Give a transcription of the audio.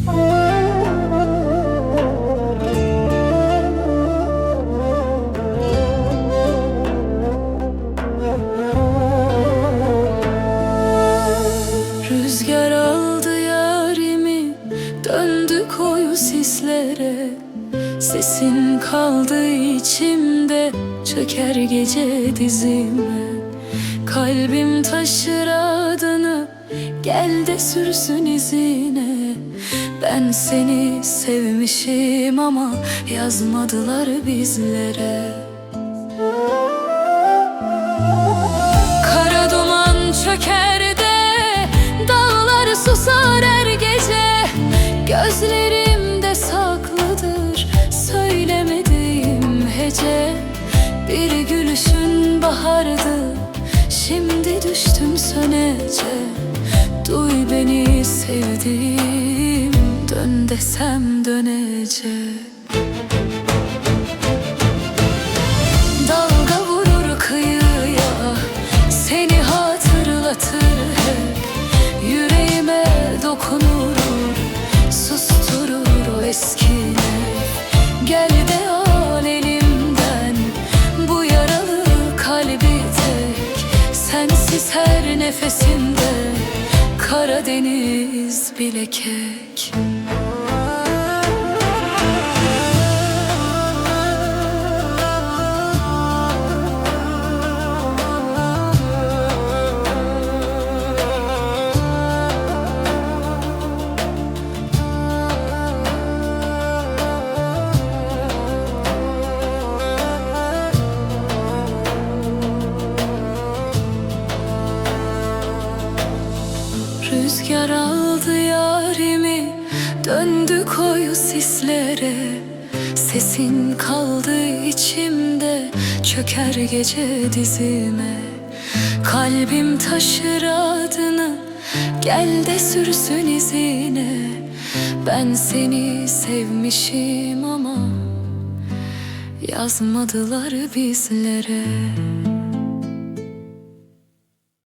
Rüzgar aldı yarimi Döndü koyu Sesin kaldı içimde Çöker gece dizime. Kalbim taşır adını Gel de sürsün izine. Ben seni sevmişim ama Yazmadılar bizlere. Kara duman çöker de Dağlar susar her gece. Gözlerimde saklıdır Söylemediğim hece. Bir gülüşün bahardı Şimdi düştüm sönece Duy beni sevdiğim Dön desem dönecek. Dalga kıyıya Seni hatırlatır Yüreğime dokunur Susturur o eski. Gel de al elimden Bu yaralı kalbi Sensiz her nefesimde Karadeniz bilekek Rüzgar aldı yarimi Döndü koyu sislere. Sesin kaldı içimde Çöker gece dizime. Kalbim taşır adını Gel de sürsün izine. Ben seni sevmişim ama Yazmadılar bizlere